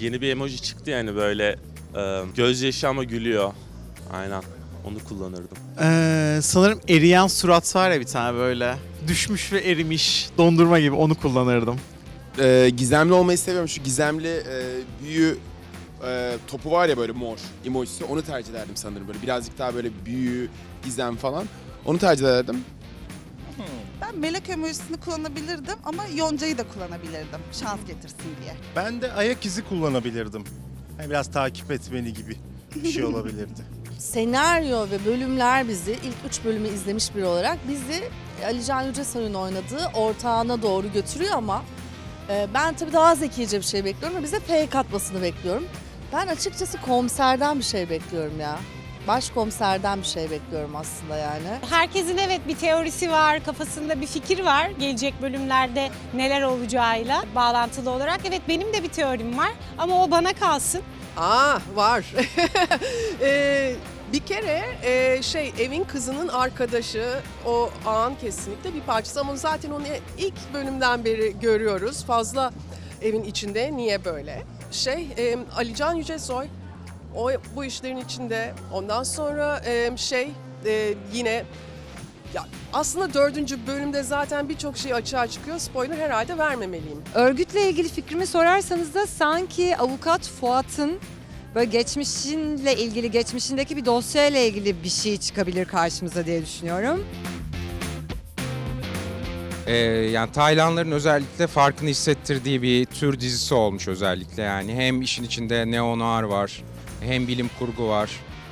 Yeni bir emoji çıktı yani böyle e, gözyaşı ama gülüyor. Aynen. Onu kullanırdım. Ee, sanırım eriyen surat var ya bir tane böyle. Düşmüş ve erimiş dondurma gibi onu kullanırdım. Ee, gizemli olmayı seviyorum. Şu gizemli e, büyü e, topu var ya böyle mor emojisi. Onu tercih ederdim sanırım böyle. Birazcık daha böyle büyü, gizem falan. Onu tercih ederdim. Ben melek emojisini kullanabilirdim ama yoncayı da kullanabilirdim şans getirsin diye. Ben de ayak izi kullanabilirdim. Yani biraz takip etmeni gibi bir şey olabilirdi. senaryo ve bölümler bizi ilk üç bölümü izlemiş biri olarak bizi Ali Can Yücesoy'un oynadığı ortağına doğru götürüyor ama e, ben tabii daha zekice bir şey bekliyorum ve bize fake atmasını bekliyorum. Ben açıkçası komiserden bir şey bekliyorum ya. Başkomiserden bir şey bekliyorum aslında yani. Herkesin evet bir teorisi var, kafasında bir fikir var gelecek bölümlerde neler olacağıyla bağlantılı olarak. Evet benim de bir teorim var ama o bana kalsın. Aa var. Ee, bir kere e, şey evin kızının arkadaşı o ağın kesinlikle bir parçası ama zaten onu ilk bölümden beri görüyoruz. Fazla evin içinde niye böyle? Şey e, Alican Yücesoy o bu işlerin içinde. Ondan sonra e, şey e, yine ya aslında dördüncü bölümde zaten birçok şey açığa çıkıyor. Spoiler herhalde vermemeliyim. Örgütle ilgili fikrimi sorarsanız da sanki avukat Fuat'ın böyle geçmişinle ilgili, geçmişindeki bir dosyayla ilgili bir şey çıkabilir karşımıza diye düşünüyorum. Ee, yani Taylanların özellikle farkını hissettirdiği bir tür dizisi olmuş özellikle yani. Hem işin içinde neo-noir var, hem bilim kurgu var,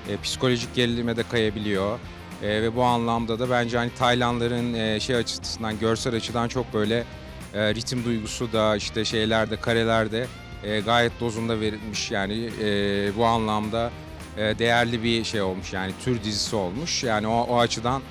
e, psikolojik gerilime de kayabiliyor. E, ve bu anlamda da bence hani Taylanların e, şey açısından, görsel açıdan çok böyle e, ritim duygusu da işte şeylerde, karelerde e, gayet dozunda verilmiş. Yani e, bu anlamda e, değerli bir şey olmuş yani tür dizisi olmuş. Yani o, o açıdan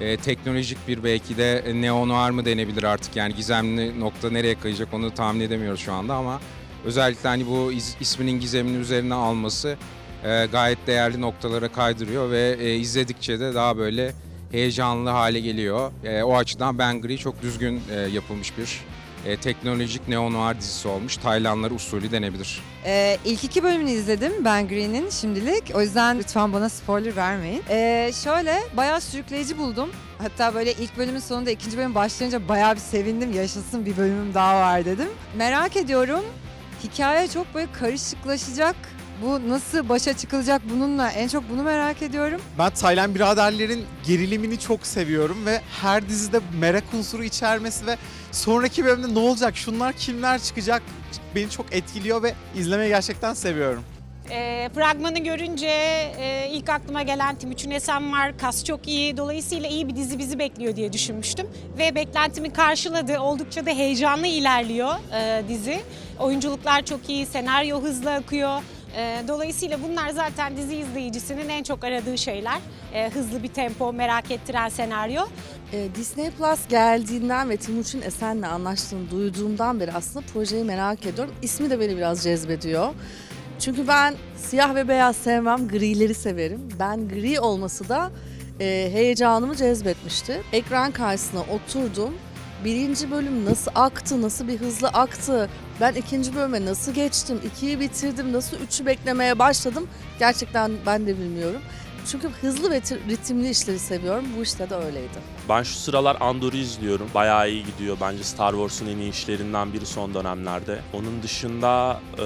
e, teknolojik bir belki de neo-noir mı denebilir artık yani gizemli nokta nereye kayacak onu tahmin edemiyoruz şu anda ama özellikle hani bu iz- isminin gizemini üzerine alması e, gayet değerli noktalara kaydırıyor ve e, izledikçe de daha böyle heyecanlı hale geliyor. E, o açıdan Ben Gri çok düzgün e, yapılmış bir e, teknolojik neo-noir dizisi olmuş. Taylanlar usulü denebilir. Ee, ilk iki bölümünü izledim Ben Green'in şimdilik. O yüzden lütfen bana spoiler vermeyin. Ee, şöyle bayağı sürükleyici buldum. Hatta böyle ilk bölümün sonunda ikinci bölüm başlayınca bayağı bir sevindim. Yaşasın bir bölümüm daha var dedim. Merak ediyorum. Hikaye çok böyle karışıklaşacak. Bu nasıl başa çıkılacak bununla en çok bunu merak ediyorum. Ben Taylan biraderlerin gerilimini çok seviyorum ve her dizide merak unsuru içermesi ve sonraki bölümde ne olacak, şunlar kimler çıkacak beni çok etkiliyor ve izlemeyi gerçekten seviyorum. Ee, fragmanı görünce e, ilk aklıma gelen Timuçin Esen var, kas çok iyi. Dolayısıyla iyi bir dizi bizi bekliyor diye düşünmüştüm. Ve beklentimi karşıladı. Oldukça da heyecanlı ilerliyor e, dizi. Oyunculuklar çok iyi, senaryo hızlı akıyor. E, dolayısıyla bunlar zaten dizi izleyicisinin en çok aradığı şeyler. E, hızlı bir tempo, merak ettiren senaryo. E, Disney Plus geldiğinden ve Timuçin Esen'le anlaştığını duyduğumdan beri aslında projeyi merak ediyorum. İsmi de beni biraz cezbediyor. Çünkü ben siyah ve beyaz sevmem, grileri severim. Ben gri olması da e, heyecanımı cezbetmişti. Ekran karşısına oturdum. Birinci bölüm nasıl aktı, nasıl bir hızlı aktı. Ben ikinci bölüme nasıl geçtim, ikiyi bitirdim, nasıl üçü beklemeye başladım. Gerçekten ben de bilmiyorum. Çünkü hızlı ve ti- ritimli işleri seviyorum. Bu işte de öyleydi. Ben şu sıralar Andor'u izliyorum. Bayağı iyi gidiyor. Bence Star Wars'un en iyi işlerinden biri son dönemlerde. Onun dışında e,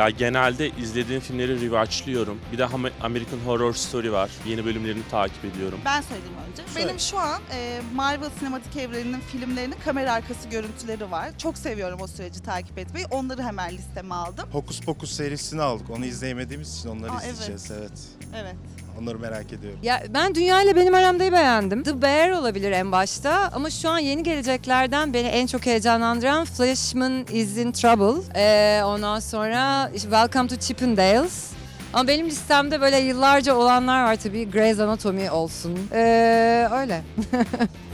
ya genelde izlediğim filmleri rewatchlıyorum. Bir de American Horror Story var. Yeni bölümlerini takip ediyorum. Ben söyleyeyim önce. Söyle. Benim şu an e, Marvel sinematik evreninin filmlerinin kamera arkası görüntüleri var. Çok seviyorum o süreci takip etmeyi. Onları hemen listeme aldım. Hokus Pokus serisini aldık. Onu izleyemediğimiz için onları Aa, evet. izleyeceğiz. Evet. Evet. Onları merak ediyorum. Ya ben Dünya ile Benim Aramda'yı beğendim. The Bear olabilir en başta ama şu an yeni geleceklerden beni en çok heyecanlandıran Flashman is in Trouble. Ee, ondan sonra işte Welcome to Chippendales. Ama benim listemde böyle yıllarca olanlar var tabii. Grey's Anatomy olsun. Ee, öyle.